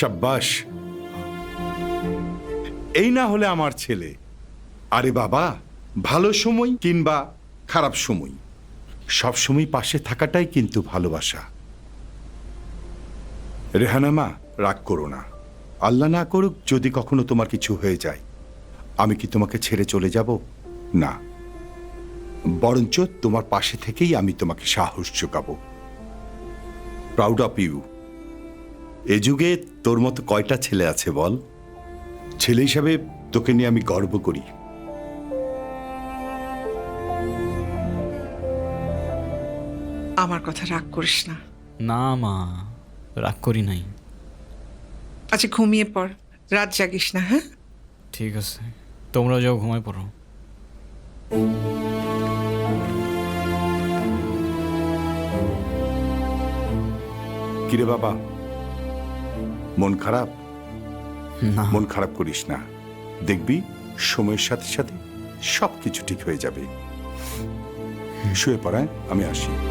সাব্বাস এই না হলে আমার ছেলে। আরে বাবা, ভালো সময় কিংবা খারাপ সময়? সব সময় পাশে থাকাটাই কিন্তু ভালোবাসা। রেহানা মা রাগ করো না। আল্লাহ না করুক যদি কখনো তোমার কিছু হয়ে যায়। আমি কি তোমাকে ছেড়ে চলে যাব? না। বরঞ্চ তোমার পাশে থেকেই আমি তোমাকে সাহস যোগাবো। প্রাউড অফ ইউ এ যুগে তোর মতো কয়টা ছেলে আছে বল? ছেলে হিসাবে তোকে নিয়ে আমি গর্ব করি। আমার কথা রাগ করিস না। না মা রাগ করি নাই। আচ্ছা ঘুমিয়ে পড় রাত জাগিস না হ্যাঁ? ঠিক আছে তোমরা যাও ঘুমায় পড়ো। কিরে বাবা মন খারাপ? না। মন খারাপ করিস না। দেখবি সময়ের সাথে সাথে সবকিছু ঠিক হয়ে যাবে। শুয়ে পড়ায় আমি আসি।